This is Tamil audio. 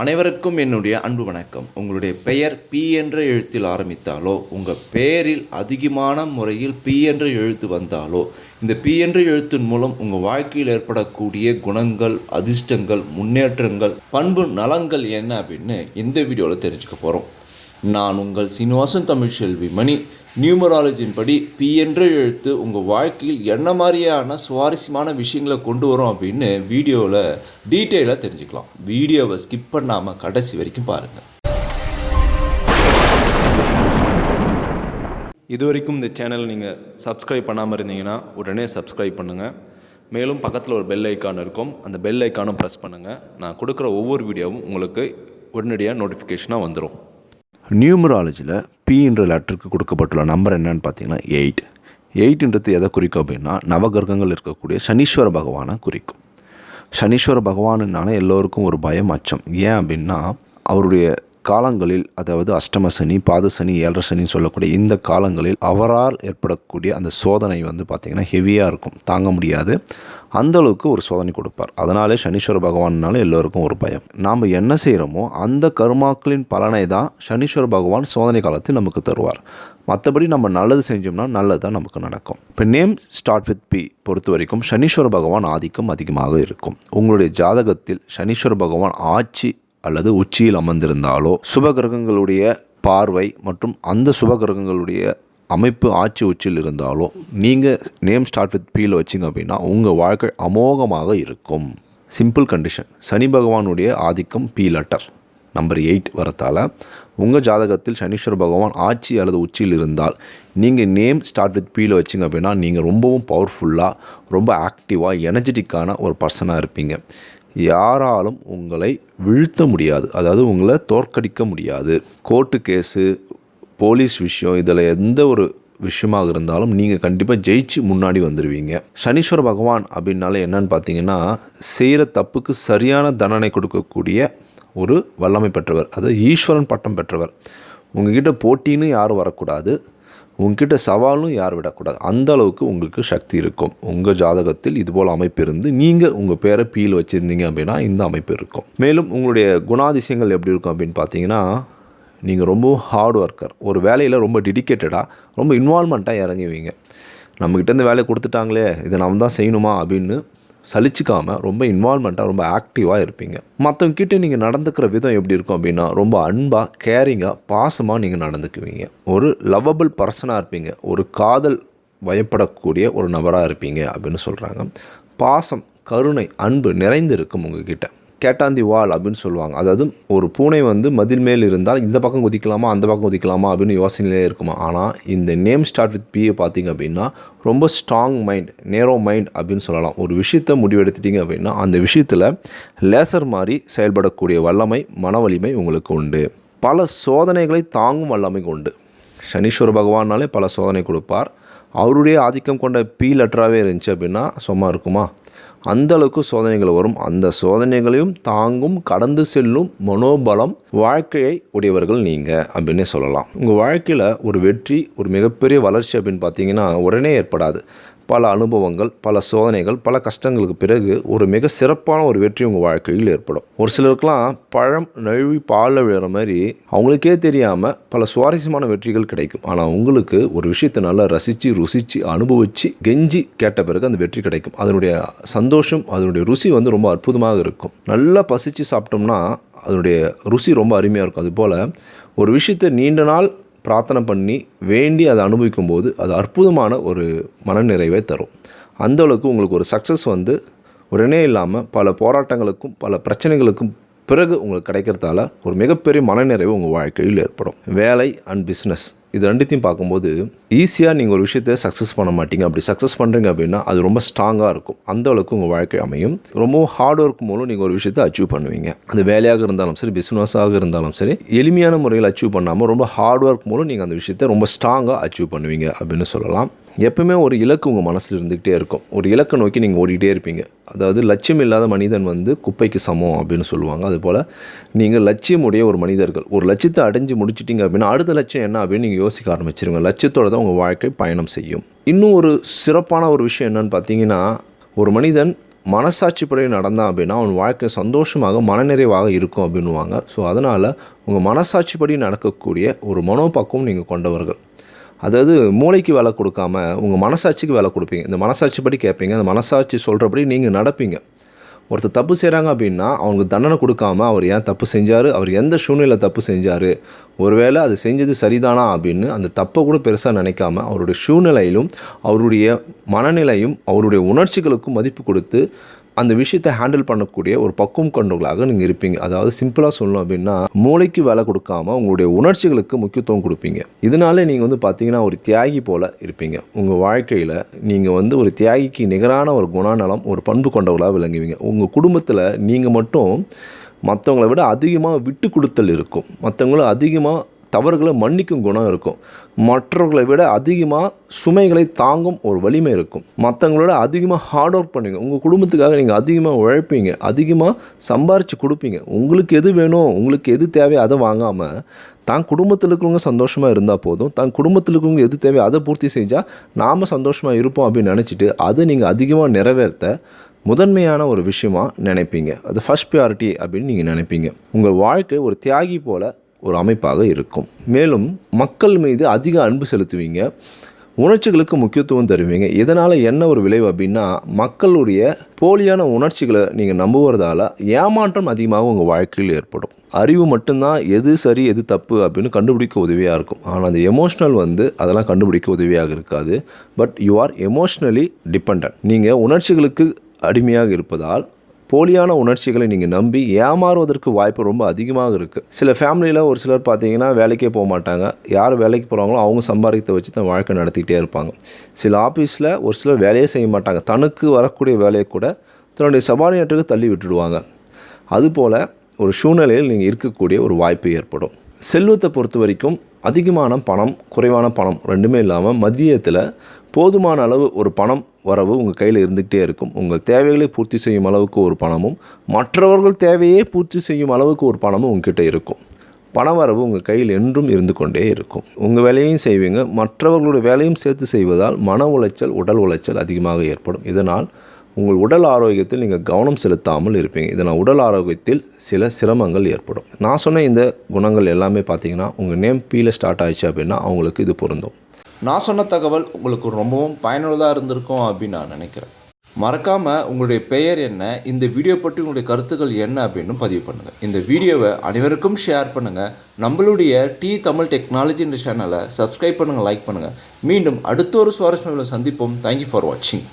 அனைவருக்கும் என்னுடைய அன்பு வணக்கம். உங்களுடைய பெயர் பி என்ற எழுத்தில் ஆரம்பித்தாலோ உங்கள் பெயரில் அதிகமான முறையில் பி என்ற எழுத்து வந்தாலோ இந்த பி என்ற எழுத்தின் மூலம் உங்கள் வாழ்க்கையில் ஏற்படக்கூடிய குணங்கள் அதிர்ஷ்டங்கள் முன்னேற்றங்கள் பண்பு நலன்கள் என்ன அப்படின்னு இந்த வீடியோவில் தெரிஞ்சுக்க போகிறோம் நான் உங்கள் சீனிவாசன் தமிழ் செல்வி மணி நியூமராலஜியின் படி பி என்ற எழுத்து உங்கள் வாழ்க்கையில் என்ன மாதிரியான சுவாரஸ்யமான விஷயங்களை கொண்டு வரும் அப்படின்னு வீடியோவில் டீட்டெயிலாக தெரிஞ்சுக்கலாம். வீடியோவை ஸ்கிப் பண்ணாமல் கடைசி வரைக்கும் பாருங்கள் இது வரைக்கும் இந்த சேனல் நீங்கள் சப்ஸ்கிரைப் பண்ணாமல் இருந்தீங்கன்னா உடனே சப்ஸ்கிரைப் பண்ணுங்கள் மேலும் பக்கத்தில் ஒரு பெல் ஐக்கான் இருக்கும். அந்த பெல் ஐக்கானும் ப்ரெஸ் பண்ணுங்கள் நான் கொடுக்குற ஒவ்வொரு வீடியோவும் உங்களுக்கு உடனடியாக நோட்டிஃபிகேஷனாக வந்துடும் நியூமராலஜியில் பின்ற லெட்டருக்கு கொடுக்கப்பட்டுள்ள நம்பர் என்னன்னு பார்த்தீங்கன்னா எயிட் எயிட்ன்றது எதை குறிக்கும் அப்படின்னா நவகிரகங்கள் இருக்கக்கூடிய சனீஸ்வர பகவானை குறிக்கும். சனீஸ்வர பகவானுனால எல்லோருக்கும் ஒரு பயம் அச்சம். ஏன் அப்படின்னா அவருடைய காலங்களில் அதாவது அஷ்டம சனி பாத சனி ஏழரை சனின்னு சொல்லக்கூடிய இந்த காலங்களில் அவரால் ஏற்படக்கூடிய அந்த சோதனை வந்து பார்த்திங்கன்னா ஹெவியாக இருக்கும். தாங்க முடியாது. அந்தளவுக்கு ஒரு சோதனை கொடுப்பார். அதனாலே சனீஸ்வர பகவான்னால எல்லோருக்கும் ஒரு பயம். நாம் என்ன செய்கிறோமோ அந்த கருமாக்களின் பலனை தான் சனீஸ்வர பகவான் சோதனை காலத்தில் நமக்கு தருவார். மற்றபடி நம்ம நல்லது செஞ்சோம்னா நல்லது தான் நமக்கு நடக்கும். இப்போ நேம் ஸ்டார்ட் வித் பி பொறுத்த வரைக்கும் சனீஸ்வர பகவான் ஆதிக்கம் அதிகமாக இருக்கும். உங்களுடைய ஜாதகத்தில் சனீஸ்வர பகவான் ஆட்சி அல்லது உச்சியில் அமர்ந்திருந்தாலோ சுபகிரகங்களுடைய பார்வை மற்றும் அந்த சுபகிரகங்களுடைய அமைப்பு ஆட்சி உச்சியில் இருந்தாலோ நீங்கள் நேம் ஸ்டார்ட் வித் பியில் வச்சிங்க அப்படின்னா உங்கள் வாழ்க்கை அமோகமாக இருக்கும். சிம்பிள் கண்டிஷன் சனி பகவானுடைய ஆதிக்கம் பி லெட்டர் நம்பர் எயிட் வரத்தால் உங்கள் ஜாதகத்தில் சனீஸ்வர பகவான் ஆட்சி அல்லது உச்சியில் இருந்தால் நீங்கள் நேம் ஸ்டார்ட் வித் பியில் வச்சிங்க அப்படின்னா நீங்கள் ரொம்பவும் பவர்ஃபுல்லாக ரொம்ப ஆக்டிவாக எனர்ஜெட்டிக்கான ஒரு பர்சனாக இருப்பீங்க. யாராலும் உங்களை வீழ்த்த முடியாது. அதாவது உங்களை தோற்கடிக்க முடியாது. கோர்ட்டு கேஸு போலீஸ் விஷயம் இதில் எந்த ஒரு விஷயமாக இருந்தாலும் நீங்கள் கண்டிப்பாக ஜெயிச்சு முன்னாடி வந்துடுவீங்க சனீஸ்வர பகவான் அப்படின்னாலே என்னன்னு பார்த்தீங்கன்னா செய்கிற தப்புக்கு சரியான தண்டனை கொடுக்கக்கூடிய ஒரு வல்லமை பெற்றவர். அதாவது ஈஸ்வரன் பட்டம் பெற்றவர். உங்ககிட்ட போட்டின்னு யாரும் வரக்கூடாது. உங்ககிட்ட சவாலும் யார் விடக்கூடாது. அந்த அளவுக்கு உங்களுக்கு சக்தி இருக்கும். உங்கள் ஜாதகத்தில் இதுபோல் அமைப்பு இருந்து நீங்கள் உங்கள் பேரை பீல் வச்சுருந்தீங்க அப்படின்னா இந்த அமைப்பு இருக்கும். மேலும் உங்களுடைய குணாதிசயங்கள் எப்படி இருக்கும் அப்படின்னு பார்த்தீங்கன்னா நீங்கள் ரொம்ப ஹார்ட் ஒர்க்கர் ஒரு வேலையில் ரொம்ப டெடிக்கேட்டடாக ரொம்ப இன்வால்மெண்ட்டாக இறங்குவீங்க. நம்மக்கிட்ட இந்த வேலையை கொடுத்துட்டாங்களே இதை நாம் தான் செய்யணுமா அப்படின்னு சலிச்சிக்காமல் ரொம்ப இன்வால்மெண்ட்டாக ரொம்ப ஆக்டிவாக இருப்பீங்க. மற்றவங்கிட்ட நீங்கள் நடந்துக்கிற விதம் எப்படி இருக்கும் அப்படின்னா ரொம்ப அன்பாக கேரிங்காக பாசமாக நீங்கள் நடந்துக்குவீங்க. ஒரு லவ்வபிள் பர்சனாக இருப்பீங்க. ஒரு காதல் பயப்படக்கூடிய ஒரு நபராக இருப்பீங்க அப்படின்னு சொல்கிறாங்க பாசம் கருணை அன்பு நிறைந்து இருக்கும் உங்ககிட்ட. கேட்டாந்தி வால் அப்படின்னு சொல்லுவாங்க. அதாவது ஒரு பூனை வந்து மதில் மேல் இருந்தால் இந்த பக்கம் குதிக்கலாமா அந்த பக்கம் குதிக்கலாமா அப்படின்னு யோசனையிலே இருக்குமா? ஆனால் இந்த நேம் ஸ்டார்ட் வித் பியை பார்த்தீங்க அப்படின்னா ரொம்ப ஸ்ட்ராங் மைண்ட் நேரோ மைண்ட் அப்படின்னு சொல்லலாம். ஒரு விஷயத்தை முடிவெடுத்துட்டீங்க அப்படின்னா அந்த விஷயத்தில் லேசர் மாதிரி செயல்படக்கூடிய வல்லமை மன வலிமை உங்களுக்கு உண்டு. பல சோதனைகளை தாங்கும் வல்லமை உண்டு. சனீஸ்வர பகவானாலே பல சோதனை கொடுப்பார். அவருடைய ஆதிக்கம் கொண்ட பி லெட்டராகவே இருந்துச்சு அப்படின்னா சும்மா இருக்குமா? அந்த அளவுக்கு சோதனைகள் வரும். அந்த சோதனைகளையும் தாங்கும் கடந்து செல்லும் மனோபலம் வாழ்க்கையை உடையவர்கள் நீங்கள் அப்படின்னே சொல்லலாம். உங்கள் வாழ்க்கையில் ஒரு வெற்றி ஒரு மிகப்பெரிய வளர்ச்சி அப்படின்னு பார்த்தீங்கன்னா உடனே ஏற்படாது. பல அனுபவங்கள் பல சோதனைகள் பல கஷ்டங்களுக்கு பிறகு ஒரு மிக சிறப்பான ஒரு வெற்றி உங்கள் வாழ்க்கையில் ஏற்படும். ஒரு சிலருக்கெலாம் பழம் நழுவி பாலில் விழுற மாதிரி அவங்களுக்கே தெரியாமல் பல சுவாரஸ்யமான வெற்றிகள் கிடைக்கும். ஆனால் உங்களுக்கு ஒரு விஷயத்தை நல்லா ரசித்து ருசித்து அனுபவித்து கெஞ்சி கேட்ட பிறகு அந்த வெற்றி கிடைக்கும். அதனுடைய சந்தோஷம் அதனுடைய ருசி வந்து ரொம்ப அற்புதமாக இருக்கும். நல்லா பசித்து சாப்பிட்டோம்னா அதனுடைய ருசி ரொம்ப அருமையாக இருக்கும். அதுபோல் ஒரு விஷயத்தை நீண்ட நாள் பிரார்த்தனை பண்ணி வேண்டி அதை அனுபவிக்கும் போது அது அற்புதமான ஒரு மனநிறைவை தரும். அந்த அளவுக்கு உங்களுக்கு ஒரு சக்ஸஸ் வந்து உடனே இல்லாமல் பல போராட்டங்களுக்கும் பல பிரச்சனைகளுக்கும் பிறகு உங்களுக்கு கிடைக்கிறதால ஒரு மிகப்பெரிய மனநிறைவு உங்கள் வாழ்க்கையில் ஏற்படும். வேலை அண்ட் பிஸ்னஸ் இது ரெண்டுத்தையும் பார்க்கும்போது ஈஸியாக நீங்கள் ஒரு விஷயத்தை சக்ஸஸ் பண்ண மாட்டீங்க. அப்படி சக்ஸஸ் பண்ணுறீங்க அப்படின்னா அது ரொம்ப ஸ்ட்ராங்காக இருக்கும். அந்த அளவுக்கு உங்கள் வாழ்க்கை அமையும். ரொம்ப ஹார்ட் ஒர்க் மூலம் நீங்கள் ஒரு விஷயத்தை அச்சீவ் பண்ணுவீங்க. அது வேலையாக இருந்தாலும் சரி பிஸ்னஸாக இருந்தாலும் சரி எளிமையான முறையில் அச்சீவ் பண்ணாமல் ரொம்ப ஹார்ட் ஒர்க் மூலம் நீங்கள் அந்த விஷயத்தை ரொம்ப ஸ்ட்ராங்காக அச்சீவ் பண்ணுவீங்க அப்படின்னு சொல்லலாம். எப்பவுமே ஒரு இலக்கு உங்கள் மனசில் இருந்துக்கிட்டே இருக்கும். ஒரு இலக்கை நோக்கி நீங்கள் ஓடிக்கிட்டே இருப்பீங்க. அதாவது லட்சியம் இல்லாத மனிதன் வந்து குப்பைக்கு சமம் அப்படின்னு சொல்லுவாங்க. அதுபோல் நீங்கள் லட்சியமுடைய ஒரு மனிதர்கள். ஒரு லட்சியத்தை அடைஞ்சு முடிச்சிட்டிங்க அப்படின்னா அடுத்த லட்சியம் என்ன அப்படின்னு நீங்கள் யோசிக்க ஆரம்பிச்சிருங்க. லட்சியத்தோட தான் உங்கள் வாழ்க்கை பயணம் செய்யும். இன்னும் ஒரு சிறப்பான ஒரு விஷயம் என்னென்னு பார்த்தீங்கன்னா ஒரு மனிதன் மனசாட்சிப்படி நடந்தான் அப்படின்னா அவன் வாழ்க்கை சந்தோஷமாக மனநிறைவாக இருக்கும் அப்படின்னுவாங்க. ஸோ அதனால் உங்கள் மனசாட்சிப்படி நடக்கக்கூடிய ஒரு மனோபக்குவம் நீங்கள் கொண்டவர்கள். அதாவது மூளைக்கு வேலை கொடுக்காம உங்கள் மனசாட்சிக்கு வேலை கொடுப்பீங்க. இந்த மனசாட்சிப்படி கேட்பீங்க அந்த மனசாட்சி சொல்கிறபடி நீங்கள் நடப்பீங்க. ஒருத்தர் தப்பு செய்கிறாங்க அப்படின்னா அவங்களுக்கு தண்டனை கொடுக்காம அவர் ஏன் தப்பு செஞ்சார்? அவர் எந்த சூழ்நிலை தப்பு செஞ்சார்? ஒருவேளை அது செஞ்சது சரிதானா அப்படின்னு அந்த தப்பை கூட பெருசாக நினைக்காம அவருடைய சூழ்நிலையிலும் அவருடைய மனநிலையும் அவருடைய உணர்ச்சிகளுக்கும் மதிப்பு கொடுத்து அந்த விஷயத்தை ஹேண்டில் பண்ணக்கூடிய ஒரு பக்குவம் கொண்டவர்களாக நீங்கள் இருப்பீங்க. அதாவது சிம்பிளாக சொல்லணும் அப்படின்னா மூளைக்கு வேலை கொடுக்காம உங்களுடைய உணர்ச்சிகளுக்கு முக்கியத்துவம் கொடுப்பீங்க. இதனால நீங்கள் வந்து பார்த்தீங்கன்னா ஒரு தியாகி போல் இருப்பீங்க. உங்கள் வாழ்க்கையில் நீங்கள் வந்து ஒரு தியாகிக்கு நிகரான ஒரு குணநலம் ஒரு பண்பு கொண்டவர்களாக விளங்குவீங்க. உங்கள் குடும்பத்தில் நீங்கள் மட்டும் மற்றவங்களை விட அதிகமாக விட்டு கொடுத்தல் இருக்கும். மற்றவங்களும் அதிகமாக தவறுகளை மன்னிக்கும் குணம் இருக்கும். மற்றவர்களை விட அதிகமாக சுமைகளை தாங்கும் ஒரு வலிமை இருக்கும். மற்றவங்களோட அதிகமாக ஹார்ட் ஒர்க் பண்ணுவீங்க உங்கள் குடும்பத்துக்காக நீங்கள் அதிகமாக உழைப்பீங்க. அதிகமாக சம்பாரித்து கொடுப்பீங்க. உங்களுக்கு எது வேணும் உங்களுக்கு எது தேவையோ அதை வாங்காமல் தான் குடும்பத்தில் இருக்கிறவங்க சந்தோஷமாக இருந்தால் போதும். தான் குடும்பத்தில் இருக்கிறவங்க எது தேவையோ அதை பூர்த்தி செஞ்சால் நாம் சந்தோஷமாக இருப்போம் அப்படின்னு நினச்சிட்டு அதை நீங்கள் அதிகமாக நிறைவேற்ற முதன்மையான ஒரு விஷயமாக நினைப்பீங்க. அது ஃபஸ்ட் ப்ரியாரிட்டி அப்படின்னு நீங்கள் நினைப்பீங்க. உங்கள் வாழ்க்கை ஒரு தியாகி போல் ஒரு அமைப்பாக இருக்கும். மேலும் மக்கள் மீது அதிக அன்பு செலுத்துவீங்க. உணர்ச்சிகளுக்கு முக்கியத்துவம் தருவீங்க. இதனால் என்ன ஒரு விளைவு அப்படின்னா மக்களுடைய போலியான உணர்ச்சிகளை நீங்கள் நம்புவதால் ஏமாற்றம் அதிகமாக உங்கள் வாழ்க்கையில் ஏற்படும். அறிவு மட்டும்தான் எது சரி எது தப்பு அப்படின்னு கண்டுபிடிக்க உதவியாக இருக்கும். ஆனால் அந்த எமோஷ்னல் வந்து அதெல்லாம் கண்டுபிடிக்க உதவியாக இருக்காது. But you are emotionally depend நீங்கள் உணர்ச்சிகளுக்கு அடிமையாக இருப்பதால் போலியான உணர்ச்சிகளை நீங்கள் நம்பி ஏமாறுவதற்கு வாய்ப்பு ரொம்ப அதிகமாக இருக்குது சில ஃபேமிலியில் ஒரு சிலர் பார்த்தீங்கன்னா வேலைக்கே போக மாட்டாங்க. யார் வேலைக்கு போகிறாங்களோ அவங்க சம்பாதிக்கத்தை வச்சு தான் வாழ்க்கை நடத்திக்கிட்டே இருப்பாங்க. சில ஆஃபீஸில் ஒரு சிலர் வேலையே செய்ய மாட்டாங்க. தனக்கு வரக்கூடிய வேலையை கூட தன்னுடைய சபார்டினேட்டுக்கு தள்ளி விட்டுடுவாங்க. அதுபோல் ஒரு சூழ்நிலையில் நீங்கள் இருக்கக்கூடிய ஒரு வாய்ப்பு ஏற்படும். செல்வத்தை பொறுத்த வரைக்கும் அதிகமான பணம் குறைவான பணம் ரெண்டுமே இல்லாமல் மதியத்தில் போதுமான அளவு ஒரு பணம் வரவு உங்கள் கையில் இருந்துக்கிட்டே இருக்கும். உங்கள் தேவைகளை பூர்த்தி செய்யும் அளவுக்கு ஒரு பணமும் மற்றவர்கள் தேவையே பூர்த்தி செய்யும் அளவுக்கு ஒரு பணமும் உங்ககிட்ட இருக்கும். பண வரவு உங்கள் கையில் என்றும் இருந்து கொண்டே இருக்கும். உங்கள் வேலையும் செய்வீங்க. மற்றவர்களுடைய வேலையும் சேர்த்து செய்வதால் மன உளைச்சல் உடல் உளைச்சல் அதிகமாக ஏற்படும். இதனால் உங்கள் உடல் ஆரோக்கியத்தில் நீங்கள் கவனம் செலுத்தாமல் இருப்பீங்க. இதனால் உடல் ஆரோக்கியத்தில் சில சிரமங்கள் ஏற்படும். நான் சொன்ன இந்த குணங்கள் எல்லாமே பார்த்தீங்கன்னா உங்கள் நேம் பீல ஸ்டார்ட் ஆயிடுச்சு அப்படின்னா அவங்களுக்கு இது பொருந்தும். நான் சொன்ன தகவல் உங்களுக்கு ரொம்பவும் பயனுள்ளதாக இருந்திருக்கும் அப்படின்னு நான் நினைக்கிறேன். மறக்காமல் உங்களுடைய பெயர் என்ன இந்த வீடியோ பற்றி உங்களுடைய கருத்துக்கள் என்ன அப்படின்னு பதிவு பண்ணுங்கள் இந்த வீடியோவை அனைவருக்கும் ஷேர் பண்ணுங்கள் நம்மளுடைய டி தமிழ் டெக்னாலஜி சேனலை சப்ஸ்கிரைப் பண்ணுங்கள் லைக் பண்ணுங்கள் மீண்டும் அடுத்த ஒரு சுவாரஸ்யங்களை சந்திப்போம். தேங்க்யூ ஃபார் வாட்சிங்